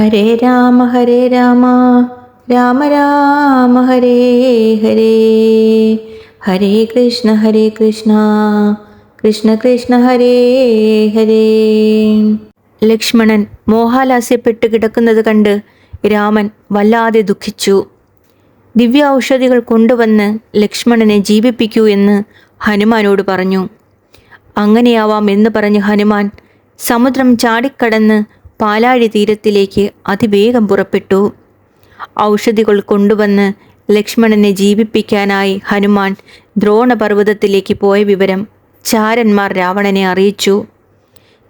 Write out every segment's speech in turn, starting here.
ഹരേ രാമ ഹരേ രാമ. രാമ രാമ ഹരേ ഹരേ. ഹരേ കൃഷ്ണ ഹരേ കൃഷ്ണ. കൃഷ്ണ കൃഷ്ണ ഹരേ ഹരേ. ലക്ഷ്മണൻ മോഹാലാസ്യപ്പെട്ട് കിടക്കുന്നത് കണ്ട് രാമൻ വല്ലാതെ ദുഃഖിച്ചു. ദിവ്യ ഔഷധികൾ കൊണ്ടുവന്ന് ലക്ഷ്മണനെ ജീവിപ്പിക്കൂ എന്ന് ഹനുമാനോട് പറഞ്ഞു. അങ്ങനെയാവാം എന്ന് പറഞ്ഞ് ഹനുമാൻ സമുദ്രം ചാടിക്കടന്ന് പാലാഴി തീരത്തിലേക്ക് അതിവേഗം പുറപ്പെട്ടു. ഔഷധികൾ കൊണ്ടുവന്ന് ലക്ഷ്മണനെ ജീവിപ്പിക്കാനായി ഹനുമാൻ ദ്രോണപർവതത്തിലേക്ക് പോയ വിവരം ചാരന്മാർ രാവണനെ അറിയിച്ചു.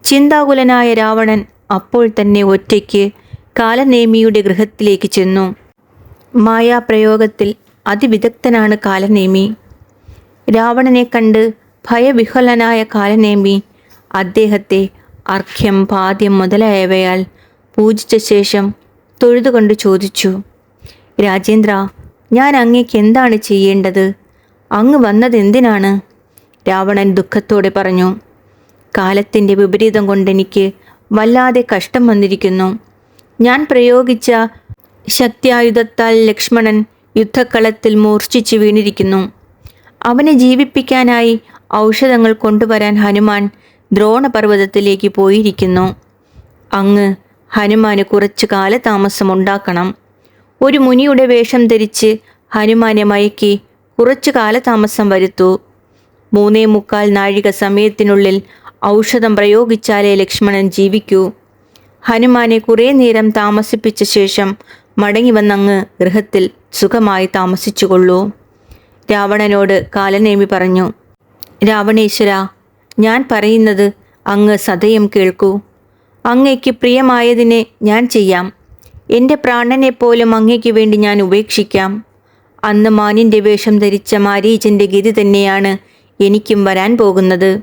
ചിന്താകുലനായ രാവണൻ അപ്പോൾ തന്നെ ഒറ്റയ്ക്ക് കാലനേമിയുടെ ഗൃഹത്തിലേക്ക് ചെന്നു. മായാപ്രയോഗത്തിൽ അതിവിദഗ്ധനാണ് കാലനേമി. രാവണനെ കണ്ട് ഭയവിഹ്വലനായ കാലനേമി അദ്ദേഹത്തെ അർഘ്യം പാദ്യം മുതലായവയാൽ പൂജിച്ച ശേഷം തൊഴുതുകൊണ്ട് ചോദിച്ചു രാജേന്ദ്ര ഞാൻ അങ്ങേക്ക് എന്താണ് ചെയ്യേണ്ടത്? അങ്ങ് വന്നത് എന്തിനാണ്? രാവണൻ ദുഃഖത്തോടെ പറഞ്ഞു കാലത്തിന്റെ വിപരീതം കൊണ്ടെനിക്ക് വല്ലാതെ കഷ്ടം വന്നിരിക്കുന്നു. ഞാൻ പ്രയോഗിച്ച ശക്തിയായുധത്താൽ ലക്ഷ്മണൻ യുദ്ധക്കളത്തിൽ മൂർച്ഛിച്ച് വീണിരിക്കുന്നു. അവനെ ജീവിപ്പിക്കാനായി ഔഷധങ്ങൾ കൊണ്ടുവരാൻ ഹനുമാൻ ദ്രോണപർവതത്തിലേക്ക് പോയിരിക്കുന്നു. അങ്ങ് ഹനുമാന് കുറച്ചു കാലതാമസമുണ്ടാക്കണം. ഒരു മുനിയുടെ വേഷം ധരിച്ച് ഹനുമാനെ മയക്കി കുറച്ചു കാലതാമസം വരുത്തൂ. മൂന്നേ മുക്കാൽ നാഴിക സമയത്തിനുള്ളിൽ ഔഷധം പ്രയോഗിച്ചാലേ ലക്ഷ്മണൻ ജീവിക്കൂ. ഹനുമാനെ കുറേ നേരം താമസിപ്പിച്ച ശേഷം മടങ്ങി വന്നങ്ങ് ഗൃഹത്തിൽ സുഖമായി താമസിച്ചുകൊള്ളൂ. രാവണനോട് കാലനേമി പറഞ്ഞു രാവണേശ്വര ഞാൻ പറയുന്നത് അങ്ങ് സതയം കേൾക്കൂ. അങ്ങയ്ക്ക് പ്രിയമായതിനെ ഞാൻ ചെയ്യാം. എന്റെ പ്രാണനെപ്പോലും അങ്ങയ്ക്ക് വേണ്ടി ഞാൻ ഉപേക്ഷിക്കാം. അന്ന് മാനിന്റെ വേഷം ധരിച്ച മാരീചന്റെ ഗതി തന്നെയാണ് എനിക്കും വരാൻ പോകുന്നത്.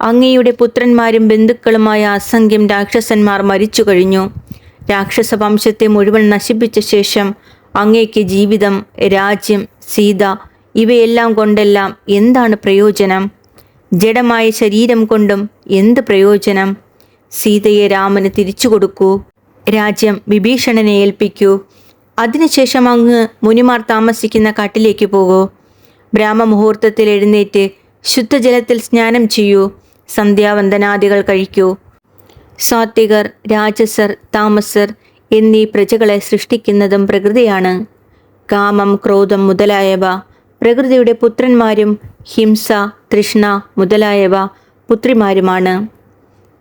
അങ്ങയുടെ പുത്രന്മാരും ബന്ധുക്കളുമായ അസംഖ്യം രാക്ഷസന്മാർ മരിച്ചു കഴിഞ്ഞു. രാക്ഷസ വംശത്തെ മുഴുവൻ നശിപ്പിച്ച ശേഷം അങ്ങയ്ക്ക് ജീവിതം രാജ്യം സീത ഇവയെല്ലാം കൊണ്ടെല്ലാം എന്താണ് പ്രയോജനം? ജഡമായ ശരീരം കൊണ്ടും എന്ത് പ്രയോജനം? സീതയെ രാമന് തിരിച്ചു കൊടുക്കൂ രാജ്യം വിഭീഷണനെ ഏൽപ്പിക്കൂ. അതിനുശേഷം അങ്ങ് മുനിമാർ താമസിക്കുന്ന കാട്ടിലേക്ക് പോകൂ. ബ്രാഹ്മമുഹൂർത്തത്തിൽ എഴുന്നേറ്റ് ശുദ്ധജലത്തിൽ സ്നാനം ചെയ്യൂ. സന്ധ്യാവന്ദനാദികൾ കഴിക്കൂ. സാത്വികർ രാജസർ താമസർ എന്നീ പ്രജകളെ സൃഷ്ടിക്കുന്നതും പ്രകൃതിയാണ്. കാമം ക്രോധം മുതലായവ പ്രകൃതിയുടെ പുത്രന്മാരും ഹിംസ തൃഷ്ണ മുതലായവ പുത്രിമാരുമാണ്.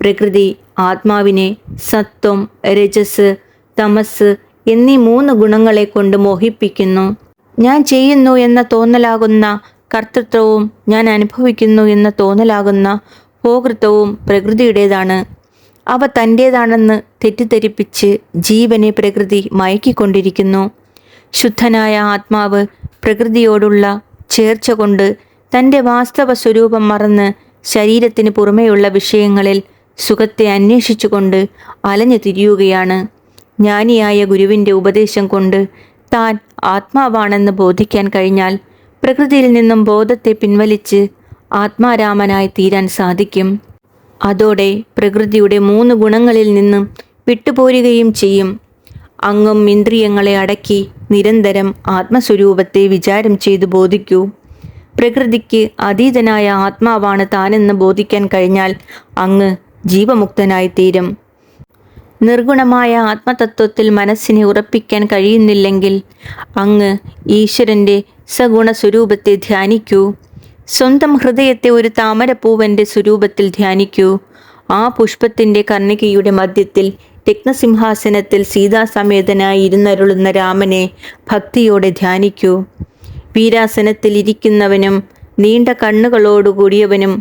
പ്രകൃതി ആത്മാവിനെ സത്വം രജസ് തമസ് എന്നീ മൂന്ന് ഗുണങ്ങളെ കൊണ്ട് മോഹിപ്പിക്കുന്നു. ഞാൻ ചെയ്യുന്നു എന്ന തോന്നലാകുന്ന കർത്തൃത്വവും ഞാൻ അനുഭവിക്കുന്നു എന്ന തോന്നലാകുന്ന ഭോകൃത്വവും പ്രകൃതിയുടേതാണ്. അവ തന്റേതാണെന്ന് തെറ്റിദ്ധരിപ്പിച്ച് ജീവനെ പ്രകൃതി മയക്കിക്കൊണ്ടിരിക്കുന്നു. ശുദ്ധനായ ആത്മാവ് പ്രകൃതിയോടുള്ള ചേർച്ച കൊണ്ട് തന്റെ വാസ്തവ സ്വരൂപം മറന്ന് ശരീരത്തിന് പുറമെയുള്ള വിഷയങ്ങളിൽ സുഖത്തെ അന്വേഷിച്ചുകൊണ്ട് അലഞ്ഞു തിരിയുകയാണ്. ജ്ഞാനിയായ ഗുരുവിന്റെ ഉപദേശം കൊണ്ട് താൻ ആത്മാവാണെന്ന് ബോധിക്കാൻ കഴിഞ്ഞാൽ പ്രകൃതിയിൽ നിന്നും ബോധത്തെ പിൻവലിച്ച് ആത്മാരാമനായി തീരാൻ സാധിക്കും. അതോടെ പ്രകൃതിയുടെ മൂന്ന് ഗുണങ്ങളിൽ നിന്നും വിട്ടുപോരുകയും ചെയ്യും. അങ്ങും ഇന്ദ്രിയങ്ങളെ അടക്കി നിരന്തരം ആത്മസ്വരൂപത്തെ വിചാരം ചെയ്തു ബോധിക്കൂ. പ്രകൃതിക്ക് അതീതനായ ആത്മാവാണ് താനെന്ന് ബോധിക്കാൻ കഴിഞ്ഞാൽ അങ്ങ് ജീവമുക്തനായി തീരും നിർഗുണമായ ആത്മതത്വത്തിൽ മനസ്സിനെ ഉറപ്പിക്കാൻ കഴിയുന്നില്ലെങ്കിൽ അങ്ങ് ഈശ്വരന്റെ സഗുണ സ്വരൂപത്തെ ധ്യാനിക്കൂ. സ്വന്തം ഹൃദയത്തെ ഒരു താമരപ്പൂവന്റെ സ്വരൂപത്തിൽ ധ്യാനിക്കൂ. ആ പുഷ്പത്തിന്റെ കർണികയുടെ മധ്യത്തിൽ രത്നസിംഹാസനത്തിൽ സീതാസമേതനായി ഇരുന്നരുളുന്ന രാമനെ ഭക്തിയോടെ ധ്യാനിക്കൂ. വീരാസനത്തിൽ ഇരിക്കുന്നവനും നീണ്ട കണ്ണുകളോടുകൂടിയവനും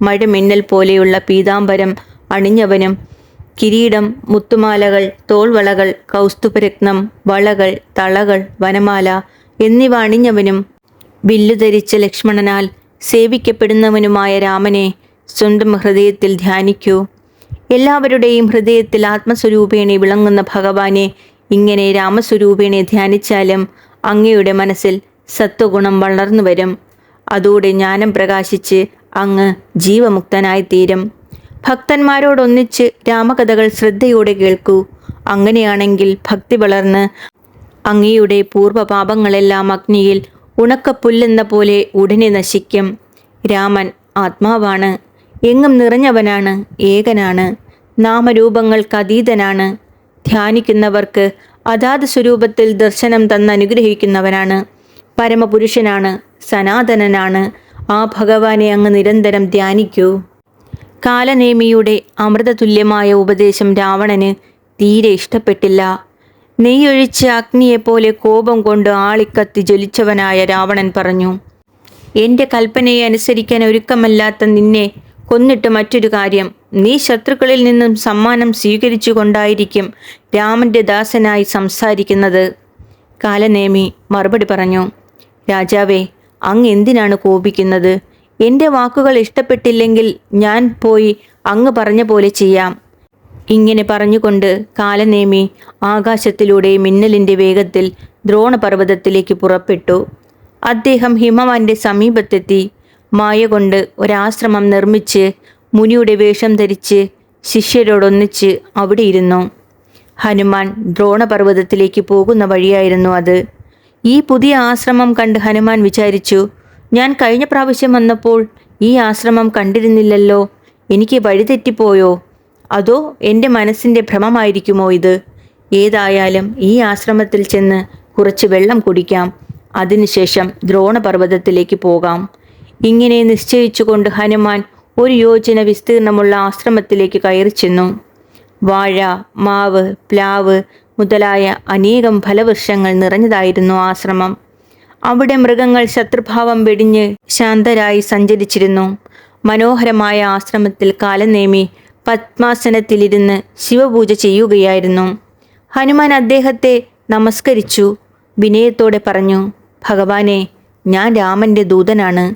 മഴമിന്നൽ പോലെയുള്ള പീതാംബരം അണിഞ്ഞവനും കിരീടം മുത്തുമാലകൾ തോൾവളകൾ കൗസ്തുഭരത്നം വളകൾ തളകൾ വനമാല എന്നിവ അണിഞ്ഞവനും വില്ലു ധരിച്ച ലക്ഷ്മണനാൽ സേവിക്കപ്പെടുന്നവനുമായ രാമനെ സ്വന്തം ഹൃദയത്തിൽ ധ്യാനിക്കൂ. എല്ലാവരുടെയും ഹൃദയത്തിൽ ആത്മസ്വരൂപേണെ വിളങ്ങുന്ന ഭഗവാനെ ഇങ്ങനെ രാമസ്വരൂപേണെ ധ്യാനിച്ചാലും അങ്ങയുടെ മനസ്സിൽ സത്വഗുണം വളർന്നു വരും. അതോടെ ജ്ഞാനം പ്രകാശിച്ച് അങ്ങ് ജീവമുക്തനായിത്തീരും. ഭക്തന്മാരോടൊന്നിച്ച് രാമകഥകൾ ശ്രദ്ധയോടെ കേൾക്കൂ. അങ്ങനെയാണെങ്കിൽ ഭക്തി വളർന്ന് അങ്ങയുടെ പൂർവപാപങ്ങളെല്ലാം അഗ്നിയിൽ ഉണക്കപ്പുല്ലെന്ന പോലെ ഉടനെ നശിക്കും. രാമൻ ആത്മാവാണ്. എങ്ങും നിറഞ്ഞവനാണ്. ഏകനാണ്. നാമരൂപങ്ങൾക്ക് അതീതനാണ്. ധ്യാനിക്കുന്നവർക്ക് അതാത് സ്വരൂപത്തിൽ ദർശനം തന്ന് അനുഗ്രഹിക്കുന്നവനാണ് പരമപുരുഷനാണ് സനാതനനാണ്. ആ ഭഗവാനെ അങ്ങ് നിരന്തരം ധ്യാനിക്കൂ. കാലനേമിയുടെ അമൃതതുല്യമായ ഉപദേശം രാവണന് തീരെ ഇഷ്ടപ്പെട്ടില്ല. നെയ്യൊഴിച്ച് അഗ്നിയെപ്പോലെ കോപം കൊണ്ട് ആളിക്കത്തി ജ്വലിച്ചവനായ രാവണൻ പറഞ്ഞു എന്റെ കൽപ്പനയെ അനുസരിക്കാൻ ഒരുക്കമല്ലാത്ത നിന്നെ കൊന്നിട്ട് മറ്റൊരു കാര്യം. നീ ശത്രുക്കളിൽ നിന്നും സമ്മാനം സ്വീകരിച്ചുകൊണ്ടായിരിക്കും രാമന്റെ ദാസനായി സംസാരിക്കുന്നത്. കാലനേമി മറുപടി പറഞ്ഞു രാജാവേ അങ്ങ് എന്തിനാണ് കോപിക്കുന്നത്? എന്റെ വാക്കുകൾ ഇഷ്ടപ്പെട്ടില്ലെങ്കിൽ ഞാൻ പോയി അങ്ങ് പറഞ്ഞ പോലെ ചെയ്യാം. ഇങ്ങനെ പറഞ്ഞുകൊണ്ട് കാലനേമി ആകാശത്തിലൂടെ മിന്നലിന്റെ വേഗത്തിൽ ദ്രോണപർവതത്തിലേക്ക് പുറപ്പെട്ടു. അദ്ദേഹം ഹിമവാന്റെ സമീപത്തെത്തി മായ കൊണ്ട് ഒരാശ്രമം നിർമ്മിച്ച് മുനിയുടെ വേഷം ധരിച്ച് ശിഷ്യരോടൊന്നിച്ച് അവിടെ ഇരുന്നു. ഹനുമാൻ ദ്രോണപർവതത്തിലേക്ക് പോകുന്ന വഴിയായിരുന്നു അത്. ഈ പുതിയ ആശ്രമം കണ്ട് ഹനുമാൻ വിചാരിച്ചു ഞാൻ കഴിഞ്ഞ പ്രാവശ്യം വന്നപ്പോൾ ഈ ആശ്രമം കണ്ടിരുന്നില്ലല്ലോ. എനിക്ക് വഴിതെറ്റിപ്പോയോ അതോ എന്റെ മനസ്സിന്റെ ഭ്രമമായിരിക്കുമോ ഇത്? ഏതായാലും ഈ ആശ്രമത്തിൽ ചെന്ന് കുറച്ച് വെള്ളം കുടിക്കാം. അതിനുശേഷം ദ്രോണപർവതത്തിലേക്ക് പോകാം. ഇങ്ങനെ നിശ്ചയിച്ചുകൊണ്ട് ഹനുമാൻ ഒരു യോജന വിസ്തീർണമുള്ള ആശ്രമത്തിലേക്ക് കയറി ചെന്നു വാഴ മാവ് പ്ലാവ് മുതലായ അനേകം ഫലവൃക്ഷങ്ങൾ നിറഞ്ഞതായിരുന്നു ആശ്രമം. അവിടെ മൃഗങ്ങൾ ശത്രുഭാവം വെടിഞ്ഞ് ശാന്തരായി സഞ്ചരിച്ചിരുന്നു. മനോഹരമായ ആശ്രമത്തിൽ കാലനേമി പത്മാസനത്തിലിരുന്ന് ശിവപൂജ ചെയ്യുകയായിരുന്നു. ഹനുമാൻ അദ്ദേഹത്തെ നമസ്കരിച്ചു വിനയത്തോടെ പറഞ്ഞു ഭഗവാനെ ഞാൻ രാമന്റെ ദൂതനാണ്.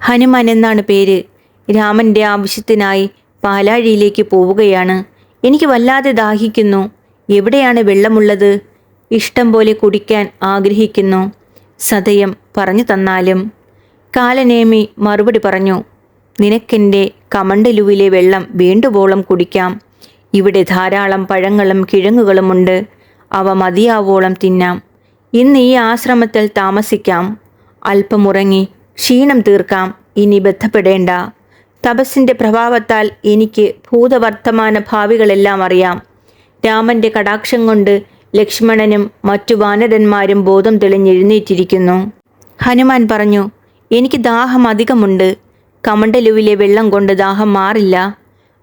ഹനുമാൻ എന്നാണ് പേര്. രാമന്റെ ആവശ്യത്തിനായി പാലാഴിയിലേക്ക് പോവുകയാണ്. എനിക്ക് വല്ലാതെ ദാഹിക്കുന്നു. എവിടെയാണ് വെള്ളമുള്ളത്? ഇഷ്ടം പോലെ കുടിക്കാൻ ആഗ്രഹിക്കുന്നു. സതയം പറഞ്ഞു തന്നാലും. കാലനേമി മറുപടി പറഞ്ഞു നിനക്കെന്റെ കമണ്ടലുവിലെ വെള്ളം വേണ്ടുവോളം കുടിക്കാം. ഇവിടെ ധാരാളം പഴങ്ങളും കിഴങ്ങുകളുമുണ്ട് അവ മതിയാവോളം തിന്നാം. ഇന്ന് ഈ ആശ്രമത്തിൽ താമസിക്കാം. അല്പമുറങ്ങി ക്ഷീണം തീർക്കാം. ഇനി ബന്ധപ്പെടേണ്ട തപസ്സിന്റെ പ്രഭാവത്താൽ എനിക്ക് ഭൂതവർത്തമാന ഭാവികളെല്ലാം അറിയാം. രാമന്റെ കടാക്ഷം കൊണ്ട് ലക്ഷ്മണനും മറ്റു വാനരന്മാരും ബോധം തെളിഞ്ഞെഴുന്നേറ്റിരിക്കുന്നു. ഹനുമാൻ പറഞ്ഞു എനിക്ക് ദാഹം അധികമുണ്ട്. കമണ്ടലുവിലെ വെള്ളം കൊണ്ട് ദാഹം മാറില്ല.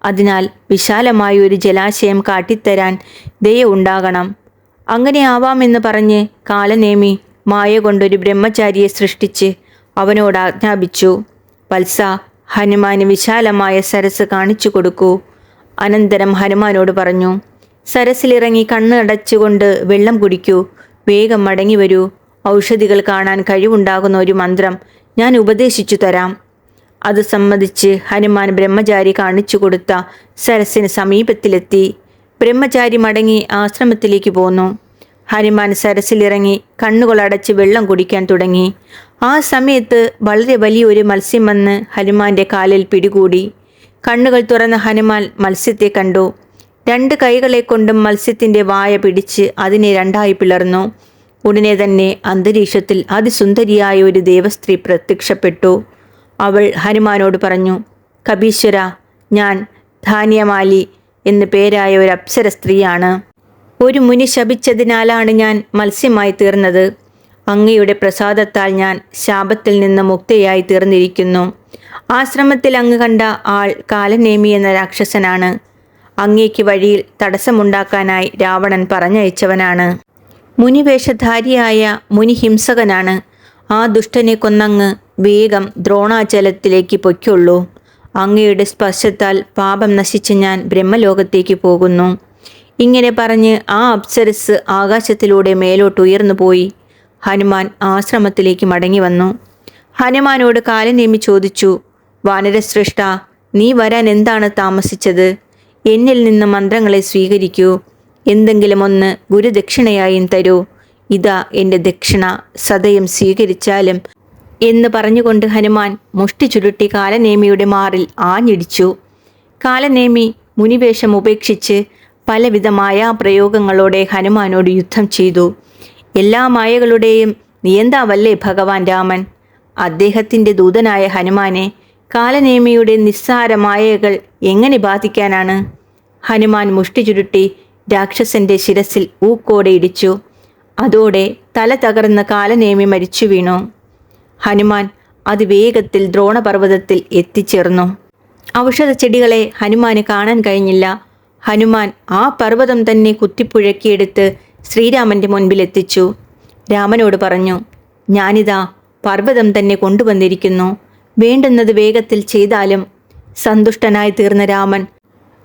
അതിനാൽ വിശാലമായ ഒരു ജലാശയം കാട്ടിത്തരാൻ ദയ ഉണ്ടാകണം. അങ്ങനെ ആവാമെന്ന് പറഞ്ഞ് കാലനേമി മായ കൊണ്ടൊരു ബ്രഹ്മചാരിയെ സൃഷ്ടിച്ച് അവനോട് ആജ്ഞാപിച്ചു. വത്സ ഹനുമാന് വിശാലമായ സരസ് കാണിച്ചു കൊടുക്കൂ. അനന്തരം ഹനുമാനോട് പറഞ്ഞു സരസിലിറങ്ങി കണ്ണ് അടച്ചുകൊണ്ട് വെള്ളം കുടിക്കൂ. വേഗം മടങ്ങി വരൂ. ഔഷധികൾ കാണാൻ കഴിവുണ്ടാകുന്ന ഒരു മന്ത്രം ഞാൻ ഉപദേശിച്ചു തരാം. അത് സമ്മതിച്ച് ഹനുമാൻ ബ്രഹ്മചാരി കാണിച്ചു കൊടുത്ത സരസിന് സമീപത്തിലെത്തി. ബ്രഹ്മചാരി മടങ്ങി ആശ്രമത്തിലേക്ക് പോന്നു. ഹനുമാൻ സരസിലിറങ്ങി കണ്ണുകളടച്ച് വെള്ളം കുടിക്കാൻ തുടങ്ങി. ആ സമയത്ത് വളരെ വലിയൊരു മത്സ്യം വന്ന് ഹനുമാന്റെ കാലിൽ പിടികൂടി. കണ്ണുകൾ തുറന്ന ഹനുമാൻ മത്സ്യത്തെ കണ്ടു. രണ്ട് കൈകളെ കൊണ്ടും മത്സ്യത്തിന്റെ വായ പിടിച്ച് അതിനെ രണ്ടായി പിളർന്നു. ഉടനെ തന്നെ അന്തരീക്ഷത്തിൽ അതിസുന്ദരിയായ ഒരു ദേവസ്ത്രീ പ്രത്യക്ഷപ്പെട്ടു. അവൾ ഹനുമാനോട് പറഞ്ഞു കബീശ്വര ഞാൻ ധാന്യമാലി എന്ന് പേരായ ഒരു അപ്സര സ്ത്രീയാണ്. ഒരു മുനി ശപിച്ചതിനാലാണ് ഞാൻ മത്സ്യമായി തീർന്നത്. അങ്ങയുടെ പ്രസാദത്താൽ ഞാൻ ശാപത്തിൽ നിന്ന് മുക്തയായി തീർന്നിരിക്കുന്നു. ആശ്രമത്തിൽ അങ്ങ് കണ്ട ആൾ കാലനേമി എന്ന രാക്ഷസനാണ്. അങ്ങേക്ക് വഴിയിൽ തടസ്സമുണ്ടാക്കാനായി രാവണൻ പറഞ്ഞയച്ചവനാണ്. മുനിവേഷധാരിയായ മുനിഹിംസകനാണ്. ആ ദുഷ്ടനെ കൊന്നങ്ങ് വേഗം ദ്രോണാചലത്തിലേക്ക് പൊയ്ക്കുള്ളൂ. അങ്ങയുടെ സ്പർശത്താൽ പാപം നശിച്ച് ഞാൻ ബ്രഹ്മലോകത്തേക്ക് പോകുന്നു. ഇങ്ങനെ പറഞ്ഞ് ആ അപ്സരസ് ആകാശത്തിലൂടെ മേലോട്ട് ഉയർന്നു പോയി. ഹനുമാൻ ആശ്രമത്തിലേക്ക് മടങ്ങി വന്നു. ഹനുമാനോട് കാലനേമി ചോദിച്ചു വാനരശ്രേഷ്ഠ നീ വരാൻ എന്താണ് താമസിച്ചത്? എന്നിൽ നിന്ന് മന്ത്രങ്ങളെ സ്വീകരിക്കൂ. എന്തെങ്കിലും ഒന്ന് ഗുരുദക്ഷിണയായും തരൂ. ഇതാ എന്റെ ദക്ഷിണ. സതയം സ്വീകരിച്ചാലും എന്ന് പറഞ്ഞുകൊണ്ട് ഹനുമാൻ മുഷ്ടി ചുരുട്ടി കാലനേമിയുടെ മാറിൽ ആഞ്ഞിടിച്ചു. കാലനേമി മുനിവേഷം ഉപേക്ഷിച്ച് പലവിധ മായാപ്രയോഗങ്ങളോടെ ഹനുമാനോട് യുദ്ധം ചെയ്തു. എല്ലാ മായകളുടെയും നിയന്താവല്ലേ ഭഗവാൻ രാമൻ? അദ്ദേഹത്തിന്റെ ദൂതനായ ഹനുമാനെ കാലനേമിയുടെ നിസ്സാര മായകൾ എങ്ങനെ ബാധിക്കാനാണ്? ഹനുമാൻ മുഷ്ടി ചുരുട്ടി രാക്ഷസന്റെ ശിരസിൽ ഊക്കോടെ ഇടിച്ചു. അതോടെ തല തകർന്ന് കാലനേമി മരിച്ചു വീണു. ഹനുമാൻ അതിവേഗത്തിൽ ദ്രോണപർവതത്തിൽ എത്തിച്ചേർന്നു. ഔഷധ ചെടികളെ ഹനുമാന് കാണാൻ കഴിഞ്ഞില്ല. ഹനുമാൻ ആ പർവതം തന്നെ കുത്തിപ്പുഴക്കിയെടുത്ത് ശ്രീരാമന്റെ മുൻപിലെത്തിച്ചു. രാമനോട് പറഞ്ഞു ഞാനിതാ പർവതം തന്നെ കൊണ്ടുവന്നിരിക്കുന്നു. വേണ്ടുന്നത് വേഗത്തിൽ ചെയ്താലും സന്തുഷ്ടനായി തീർന്ന രാമൻ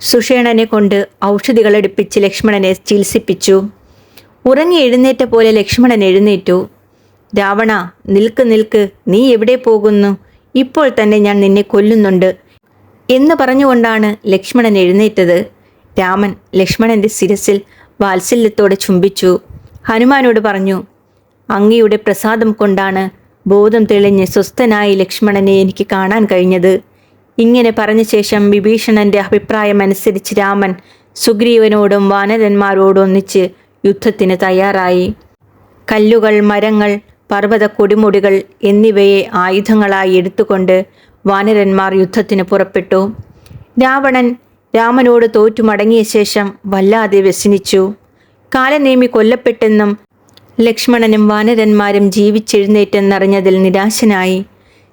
സുഷേണനെ കൊണ്ട് ഔഷധികളെടുപ്പിച്ച് ലക്ഷ്മണനെ ചികിത്സിപ്പിച്ചു. ഉറങ്ങി എഴുന്നേറ്റ പോലെ ലക്ഷ്മണൻ എഴുന്നേറ്റു. രാവണ നിൽക്ക് നിൽക്ക് നീ എവിടെ പോകുന്നു? ഇപ്പോൾ തന്നെ ഞാൻ നിന്നെ കൊല്ലുന്നുണ്ട് എന്ന് പറഞ്ഞുകൊണ്ടാണ് ലക്ഷ്മണൻ എഴുന്നേറ്റത്. രാമൻ ലക്ഷ്മണന്റെ ശിരസിൽ വാത്സല്യത്തോടെ ചുംബിച്ചു. ഹനുമാനോട് പറഞ്ഞു അങ്ങയുടെ പ്രസാദം കൊണ്ടാണ് ബോധം തെളിഞ്ഞ് സ്വസ്ഥനായി ലക്ഷ്മണനെ എനിക്ക് കാണാൻ കഴിഞ്ഞത്. ഇങ്ങനെ പറഞ്ഞ ശേഷം വിഭീഷണന്റെ അഭിപ്രായം അനുസരിച്ച് രാമൻ സുഗ്രീവനോടും വാനരന്മാരോടും ഒന്നിച്ച് യുദ്ധത്തിന് തയ്യാറായി. കല്ലുകൾ മരങ്ങൾ പർവത കൊടിമുടികൾ എന്നിവയെ ആയുധങ്ങളായി എടുത്തുകൊണ്ട് വാനരന്മാർ യുദ്ധത്തിന് പുറപ്പെട്ടു. രാവണൻ രാമനോട് തോറ്റു മടങ്ങിയ ശേഷം വല്ലാതെ വ്യസനിച്ചു. കാലനേമി കൊല്ലപ്പെട്ടെന്നും ലക്ഷ്മണനും വാനരന്മാരും ജീവിച്ചെഴുന്നേറ്റെന്നറിഞ്ഞതിൽ നിരാശനായി.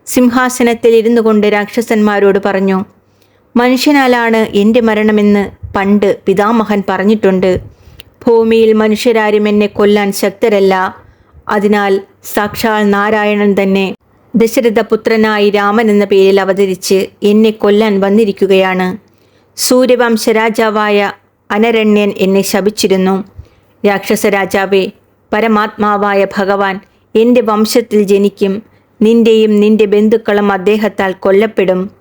സിംഹാസനത്തിൽ ഇരുന്നു കൊണ്ട് രാക്ഷസന്മാരോട് പറഞ്ഞു മനുഷ്യനാലാണ് എന്റെ മരണമെന്ന് പണ്ട് പിതാമഹൻ പറഞ്ഞിട്ടുണ്ട്. ഭൂമിയിൽ മനുഷ്യരാരും എന്നെ കൊല്ലാൻ ശക്തരല്ല. അതിനാൽ സാക്ഷാൽ നാരായണൻ തന്നെ ദശരഥപുത്രനായി രാമൻ എന്ന പേരിൽ അവതരിച്ച് എന്നെ കൊല്ലാൻ വന്നിരിക്കുകയാണ്. സൂര്യവംശരാജാവായ അനരണ്യൻ എന്നെ ശപിച്ചിരുന്നു. രാക്ഷസ രാജാവേ പരമാത്മാവായ ഭഗവാൻ എന്റെ വംശത്തിൽ ജനിക്കും നിന്റെയും നിന്റെ ബന്ധുക്കളും അദ്ദേഹത്താൽ കൊല്ലപ്പെടും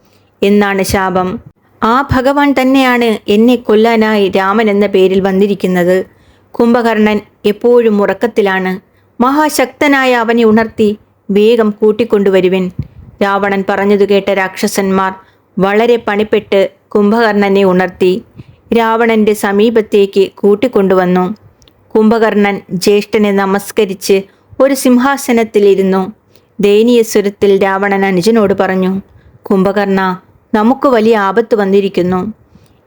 എന്നാണ് ശാപം. ആ ഭഗവാൻ തന്നെയാണ് എന്നെ കൊല്ലാനായി രാമൻ എന്ന പേരിൽ വന്നിരിക്കുന്നത്. കുംഭകർണൻ എപ്പോഴും ഉറക്കത്തിലാണ്. മഹാശക്തനായ അവനെ ഉണർത്തി വേഗം കൂട്ടിക്കൊണ്ടുവരുവൻ. രാവണൻ പറഞ്ഞതു കേട്ട രാക്ഷസന്മാർ വളരെ പണിപ്പെട്ട് കുംഭകർണനെ ഉണർത്തി. രാവണന്റെ സമീപത്തേക്ക് കൂട്ടിക്കൊണ്ടുവന്നു. കുംഭകർണൻ ജ്യേഷ്ഠനെ നമസ്കരിച്ച് ഒരു സിംഹാസനത്തിലിരുന്നു. ദയനീയ സ്വരത്തിൽ രാവണൻ അനുജനോട് പറഞ്ഞു കുംഭകർണ നമുക്ക് വലിയ ആപത്ത് വന്നിരിക്കുന്നു.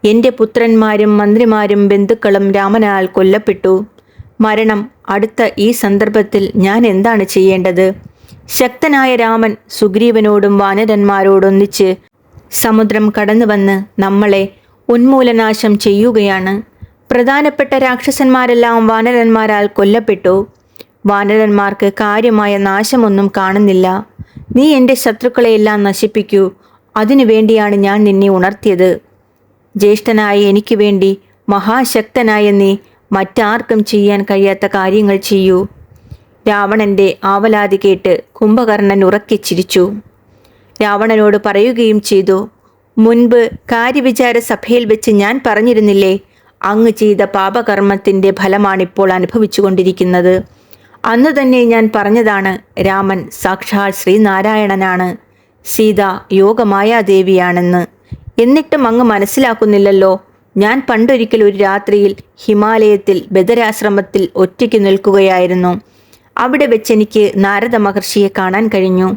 എന്റെ പുത്രന്മാരും മന്ത്രിമാരും ബന്ധുക്കളും രാമനാൽ കൊല്ലപ്പെട്ടു. മരണം അടുത്ത ഈ സന്ദർഭത്തിൽ ഞാൻ എന്താണ് ചെയ്യേണ്ടത്? ശക്തനായ രാമൻ സുഗ്രീവനോടും വാനരന്മാരോടൊന്നിച്ച് സമുദ്രം കടന്നു വന്ന് നമ്മളെ ഉന്മൂലനാശം ചെയ്യുകയാണ്. പ്രധാനപ്പെട്ട രാക്ഷസന്മാരെല്ലാം വാനരന്മാരാൽ കൊല്ലപ്പെട്ടു. വാനരന്മാർക്ക് കാര്യമായ നാശമൊന്നും കാണുന്നില്ല. നീ എന്റെ ശത്രുക്കളെയെല്ലാം നശിപ്പിക്കൂ. അതിനു വേണ്ടിയാണ് ഞാൻ നിന്നെ ഉണർത്തിയത്. ജ്യേഷ്ഠനായ എനിക്ക് വേണ്ടി മഹാശക്തനായ നീ മറ്റാർക്കും ചെയ്യാൻ കഴിയാത്ത കാര്യങ്ങൾ ചെയ്യൂ. രാവണന്റെ ആവലാതി കേട്ട് കുംഭകർണൻ ഉറക്കി ചിരിച്ചു. രാവണനോട് പറയുകയും ചെയ്തു മുൻപ് കാര്യവിചാര സഭയിൽ വെച്ച് ഞാൻ പറഞ്ഞിരുന്നില്ലേ അങ്ങ് ചെയ്ത പാപകർമ്മത്തിന്റെ ഫലമാണിപ്പോൾ അനുഭവിച്ചുകൊണ്ടിരിക്കുന്നത്. അന്ന് തന്നെ ഞാൻ പറഞ്ഞതാണ് രാമൻ സാക്ഷാൽ ശ്രീനാരായണനാണ് സീത യോഗമായാദേവിയാണെന്ന്. എന്നിട്ടും അങ്ങ് മനസ്സിലാക്കുന്നില്ലല്ലോ. ഞാൻ പണ്ടൊരിക്കൽ ഒരു രാത്രിയിൽ ഹിമാലയത്തിൽ ബദരാശ്രമത്തിൽ ഒറ്റയ്ക്ക് നിൽക്കുകയായിരുന്നു. അവിടെ വെച്ച് എനിക്ക് നാരദ മഹർഷിയെ കാണാൻ കഴിഞ്ഞു.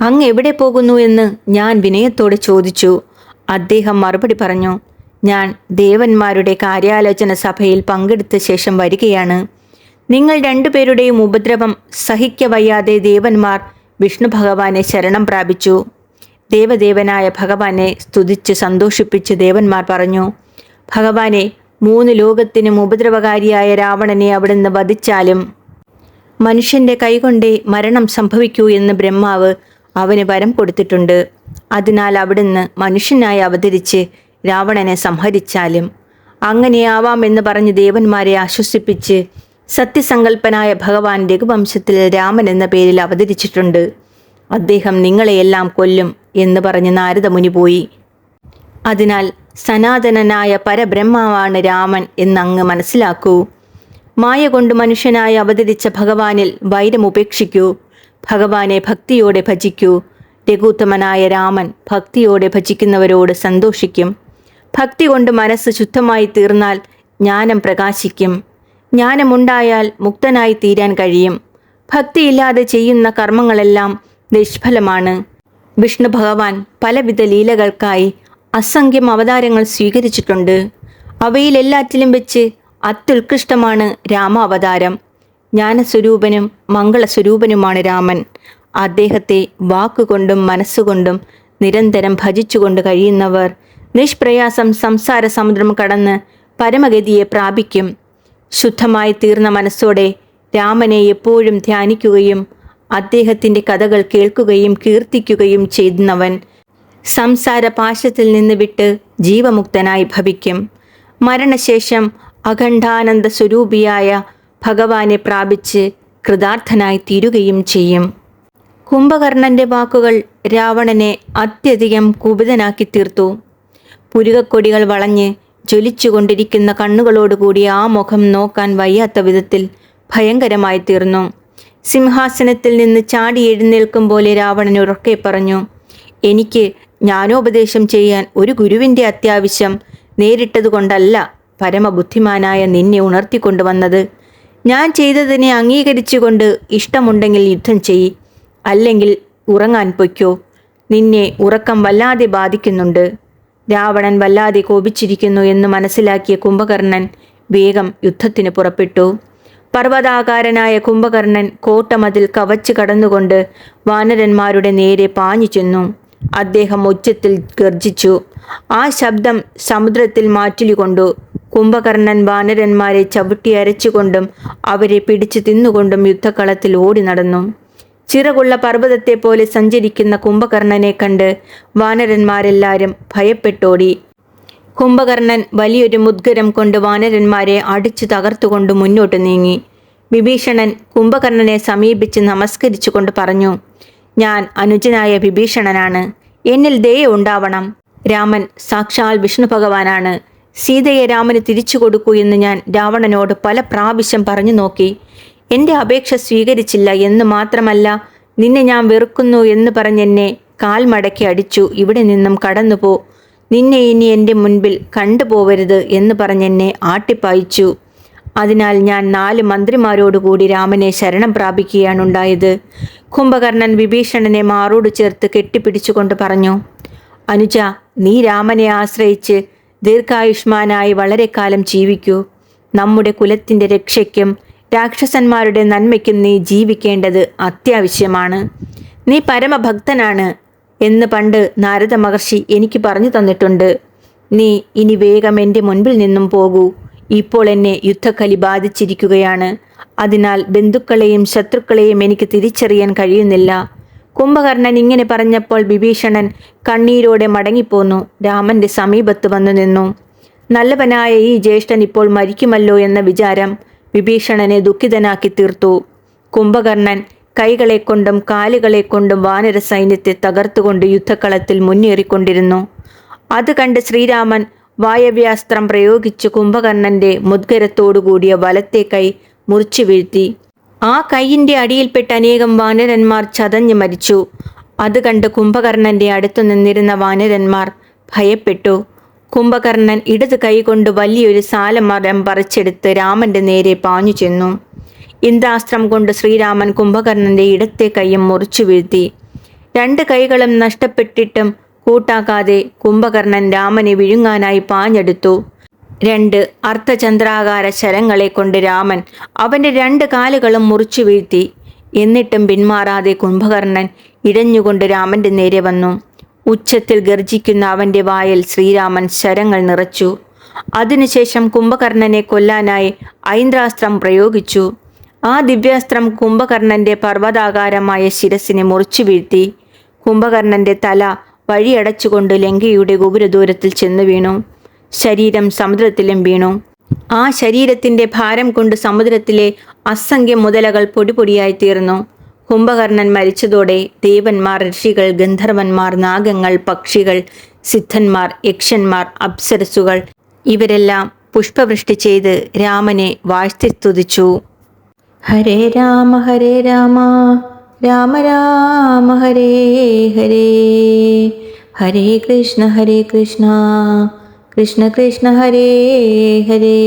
അങ്ങ് എവിടെ പോകുന്നു എന്ന് ഞാൻ വിനയത്തോടെ ചോദിച്ചു. അദ്ദേഹം മറുപടി പറഞ്ഞു ഞാൻ ദേവന്മാരുടെ കാര്യാലോചന സഭയിൽ പങ്കെടുത്ത ശേഷം വരികയാണ്. നിങ്ങൾ രണ്ടുപേരുടെയും ഉപദ്രവം സഹിക്കവയ്യാതെ ദേവന്മാർ വിഷ്ണു ഭഗവാനെ ശരണം പ്രാപിച്ചു. ദേവദേവനായ ഭഗവാനെ സ്തുതിച്ച് സന്തോഷിപ്പിച്ച് ദേവന്മാർ പറഞ്ഞു ഭഗവാനെ മൂന്ന് ലോകത്തിനും ഉപദ്രവകാരിയായ രാവണനെ അവിടുന്ന് വധിച്ചാലും മനുഷ്യന്റെ കൈകൊണ്ടേ മരണം സംഭവിക്കൂ എന്ന് ബ്രഹ്മാവ് അവന് വരം കൊടുത്തിട്ടുണ്ട്. അതിനാൽ അവിടുന്ന് മനുഷ്യനായി അവതരിച്ച് രാവണനെ സംഹരിച്ചാലും അങ്ങനെയാവാമെന്ന് പറഞ്ഞ് ദേവന്മാരെ ആശ്വസിപ്പിച്ച് സത്യസങ്കല്പനായ ഭഗവാൻ രഘുവംശത്തിൽ രാമൻ എന്ന പേരിൽ അവതരിച്ചിട്ടുണ്ട്. അദ്ദേഹം നിങ്ങളെയെല്ലാം കൊല്ലും എന്ന് പറഞ്ഞ് നാരദമുനി പോയി. അതിനാൽ സനാതനനായ പരബ്രഹ്മാവാണ് രാമൻ എന്നങ്ങ് മനസ്സിലാക്കൂ. മായ കൊണ്ട് മനുഷ്യനായി അവതരിച്ച ഭഗവാനിൽ വൈരം ഉപേക്ഷിക്കൂ. ഭഗവാനെ ഭക്തിയോടെ ഭജിക്കൂ. രഘുത്തമനായ രാമൻ ഭക്തിയോടെ ഭജിക്കുന്നവരോട് സന്തോഷിക്കും. ഭക്തി കൊണ്ട് മനസ്സ് ശുദ്ധമായി തീർന്നാൽ ജ്ഞാനം പ്രകാശിക്കും. ജ്ഞാനമുണ്ടായാൽ മുക്തനായി തീരാൻ കഴിയും. ഭക്തിയില്ലാതെ ചെയ്യുന്ന കർമ്മങ്ങളെല്ലാം നിഷ്ഫലമാണ്. വിഷ്ണു ഭഗവാൻ പലവിധ ലീലകൾക്കായി അസംഖ്യം അവതാരങ്ങൾ സ്വീകരിച്ചിട്ടുണ്ട്. അവയിലെല്ലാറ്റിലും വെച്ച് അത്യുത്കൃഷ്ടമാണ് രാമാവതാരം. ജ്ഞാനസ്വരൂപനും മംഗളസ്വരൂപനുമാണ് രാമൻ. അദ്ദേഹത്തെ വാക്കുകൊണ്ടും മനസ്സുകൊണ്ടും നിരന്തരം ഭജിച്ചുകൊണ്ട് കഴിയുന്നവർ നിഷ്പ്രയാസം സംസാര സമുദ്രം കടന്ന് പരമഗതിയെ പ്രാപിക്കും. ശുദ്ധമായി തീർന്ന മനസ്സോടെ രാമനെ എപ്പോഴും ധ്യാനിക്കുകയും അദ്ദേഹത്തിന്റെ കഥകൾ കേൾക്കുകയും കീർത്തിക്കുകയും ചെയ്യുന്നവൻ സംസാര പാശത്തിൽ നിന്ന് വിട്ട് ജീവമുക്തനായി ഭവിക്കും. മരണശേഷം അഖണ്ഡാനന്ദ സ്വരൂപിയായ ഭഗവാനെ പ്രാപിച്ച് കൃതാർത്ഥനായി തീരുകയും ചെയ്യും. കുംഭകർണന്റെ വാക്കുകൾ രാവണനെ അത്യധികം കുപിതനാക്കി തീർത്തു. പുരുകക്കൊടികൾ വളഞ്ഞ് ജ്വലിച്ചുകൊണ്ടിരിക്കുന്ന കണ്ണുകളോടുകൂടി ആ മുഖം നോക്കാൻ വയ്യാത്ത വിധത്തിൽ ഭയങ്കരമായി തീർന്നു. സിംഹാസനത്തിൽ നിന്ന് ചാടി എഴുന്നേൽക്കും പോലെ രാവണൻ ഉറക്കെ പറഞ്ഞു എനിക്ക് ജ്ഞാനോപദേശം ചെയ്യാൻ ഒരു ഗുരുവിന്റെ അത്യാവശ്യം നേരിട്ടതുകൊണ്ടല്ല പരമബുദ്ധിമാനായ നിന്നെ ഉണർത്തിക്കൊണ്ടുവന്നത്. ഞാൻ ചെയ്തതിനെ അംഗീകരിച്ചുകൊണ്ട് ഇഷ്ടമുണ്ടെങ്കിൽ യുദ്ധം ചെയ് അല്ലെങ്കിൽ ഉറങ്ങാൻ പൊയ്ക്കോ. നിന്നെ ഉറക്കം വല്ലാതെ ബാധിക്കുന്നുണ്ട്. രാവണൻ വല്ലാതെ കോപിച്ചിരിക്കുന്നു എന്ന് മനസ്സിലാക്കിയ കുംഭകർണൻ വേഗം യുദ്ധത്തിന് പുറപ്പെട്ടു. പർവതാകാരനായ കുംഭകർണൻ കോട്ടമതിൽ കവച്ച് കടന്നുകൊണ്ട് വാനരന്മാരുടെ നേരെ പാഞ്ഞു ചെന്നു. അദ്ദേഹം ഉച്ചത്തിൽ ഗർജിച്ചു. ആ ശബ്ദം സമുദ്രത്തിൽ മാറ്റിലുകൊണ്ടു. കുംഭകർണൻ വാനരന്മാരെ ചവിട്ടി അരച്ചുകൊണ്ടും അവരെ പിടിച്ചു തിന്നുകൊണ്ടും യുദ്ധക്കളത്തിൽ ഓടി നടന്നു. ചിറകുള്ള പർവതത്തെ പോലെ സഞ്ചരിക്കുന്ന കുംഭകർണനെ കണ്ട് വാനരന്മാരെല്ലാരും ഭയപ്പെട്ടോടി. കുംഭകർണൻ വലിയൊരു മുദ്ഗരം കൊണ്ട് വാനരന്മാരെ അടിച്ചു തകർത്തുകൊണ്ട് മുന്നോട്ട് നീങ്ങി. വിഭീഷണൻ കുംഭകർണനെ സമീപിച്ച് നമസ്കരിച്ചുകൊണ്ട് പറഞ്ഞു ഞാൻ അനുജനായ വിഭീഷണനാണ്. എന്നിൽ ദയ ഉണ്ടാവണം. രാമൻ സാക്ഷാൽ വിഷ്ണു ഭഗവാനാണ്. സീതയെ രാമന് തിരിച്ചു കൊടുക്കൂ എന്ന് ഞാൻ രാവണനോട് പല പ്രാവശ്യം പറഞ്ഞു നോക്കി. എന്റെ അപേക്ഷ സ്വീകരിച്ചില്ല എന്ന് മാത്രമല്ല നിന്നെ ഞാൻ വെറുക്കുന്നു എന്ന് പറഞ്ഞെന്നെ കാൽ മടക്കി അടിച്ചു. ഇവിടെ നിന്നും കടന്നുപോ. നിന്നെ ഇനി എന്റെ മുൻപിൽ കണ്ടുപോവരുത് എന്ന് പറഞ്ഞെന്നെ ആട്ടിപ്പായിച്ചു. അതിനാൽ ഞാൻ നാല് മന്ത്രിമാരോടുകൂടി രാമനെ ശരണം പ്രാപിക്കുകയാണുണ്ടായത്. കുംഭകർണൻ വിഭീഷണനെ മാറോട് ചേർത്ത് കെട്ടിപ്പിടിച്ചുകൊണ്ട് പറഞ്ഞു അനുജ നീ രാമനെ ആശ്രയിച്ച് ദീർഘായുഷ്മാനായി വളരെ കാലം ജീവിക്കൂ. നമ്മുടെ കുലത്തിന്റെ രക്ഷയ്ക്കും രാക്ഷസന്മാരുടെ നന്മയ്ക്കും നീ ജീവിക്കേണ്ടത് അത്യാവശ്യമാണ്. നീ പരമഭക്തനാണ് എന്ന് പണ്ട് നാരദ മഹർഷി എനിക്ക് പറഞ്ഞു തന്നിട്ടുണ്ട്. നീ ഇനി വേഗം എന്റെ മുൻപിൽ നിന്നും പോകൂ. ഇപ്പോൾ എന്നെ യുദ്ധക്കലി ബാധിച്ചിരിക്കുകയാണ്. അതിനാൽ ബന്ധുക്കളെയും ശത്രുക്കളെയും എനിക്ക് തിരിച്ചറിയാൻ കഴിയുന്നില്ല. കുംഭകർണൻ ഇങ്ങനെ പറഞ്ഞപ്പോൾ വിഭീഷണൻ കണ്ണീരോടെ മടങ്ങിപ്പോന്നു. രാമന്റെ സമീപത്ത് വന്നു നിന്നു. നല്ലവനായ ഈ ജ്യേഷ്ഠൻ ഇപ്പോൾ മരിക്കുമല്ലോ എന്ന വിചാരം വിഭീഷണനെ ദുഃഖിതനാക്കി തീർത്തു. കുംഭകർണൻ കൈകളെ കൊണ്ടും കാലുകളെ കൊണ്ടും വാനര സൈന്യത്തെ തകർത്തുകൊണ്ട് യുദ്ധക്കളത്തിൽ മുന്നേറിക്കൊണ്ടിരുന്നു. അത് കണ്ട് ശ്രീരാമൻ വായവ്യാസ്ത്രം പ്രയോഗിച്ച് കുംഭകർണന്റെ മുദ്ഗരത്തോടുകൂടിയ വലത്തെ കൈ മുറിച്ചു വീഴ്ത്തി. ആ കൈയിന്റെ അടിയിൽപ്പെട്ട അനേകം വാനരന്മാർ ചതഞ്ഞു മരിച്ചു. അത് കണ്ട് കുംഭകർണന്റെ അടുത്തു നിന്നിരുന്ന വാനരന്മാർ ഭയപ്പെട്ടു. കുംഭകർണൻ ഇടത് കൈകൊണ്ട് വലിയൊരു സാലമരം പറിച്ചെടുത്ത് രാമന്റെ നേരെ പാഞ്ഞു ചെന്നു. ഇന്ദ്രാസ്ത്രം കൊണ്ട് ശ്രീരാമൻ കുംഭകർണന്റെ ഇടത്തെ കൈയും മുറിച്ചു വീഴ്ത്തി. രണ്ട് കൈകളും നഷ്ടപ്പെട്ടിട്ടും കൂട്ടാക്കാതെ കുംഭകർണൻ രാമനെ വിഴുങ്ങാനായി പാഞ്ഞെടുത്തു. രണ്ട് അർത്ഥചന്ദ്രാകാര ശരങ്ങളെ കൊണ്ട് രാമൻ അവന്റെ രണ്ട് കാലുകളും മുറിച്ചു വീഴ്ത്തി. എന്നിട്ടും പിന്മാറാതെ കുംഭകർണൻ ഇടഞ്ഞുകൊണ്ട് രാമന്റെ നേരെ വന്നു. ഉച്ചത്തിൽ ഗർജിക്കുന്ന അവന്റെ വായിൽ ശ്രീരാമൻ ശരങ്ങൾ നിറച്ചു. അതിനുശേഷം കുംഭകർണനെ കൊല്ലാനായി ഐന്ദ്രാസ്ത്രം പ്രയോഗിച്ചു. ആ ദിവ്യാസ്ത്രം കുംഭകർണന്റെ പർവതാകാരമായ ശിരസിനെ മുറിച്ചു വീഴ്ത്തി. കുംഭകർണന്റെ തല വഴിയടച്ചുകൊണ്ട് ലങ്കയുടെ ഗോപുരദൂരത്തിൽ ചെന്ന് വീണു. ശരീരം സമുദ്രത്തിലും വീണു. ആ ശരീരത്തിന്റെ ഭാരം കൊണ്ട് സമുദ്രത്തിലെ അസംഖ്യം മുതലകൾ പൊടിപൊടിയായി തീർന്നു. കുംഭകർണൻ മരിച്ചതോടെ ദേവന്മാർ ഋഷികൾ ഗന്ധർവന്മാർ നാഗങ്ങൾ പക്ഷികൾ സിദ്ധന്മാർ യക്ഷന്മാർ അപ്സരസുകൾ ഇവരെല്ലാം പുഷ്പവൃഷ്ടി ചെയ്ത് രാമനെ വാഴ്ത്തി സ്തുതിച്ചു. ഹരേ രാമ ഹരേ രാമ രാമ രാമ ഹരേ ഹരേ. ഹരേ കൃഷ്ണ ഹരേ കൃഷ്ണ കൃഷ്ണ കൃഷ്ണ ഹരേ ഹരേ.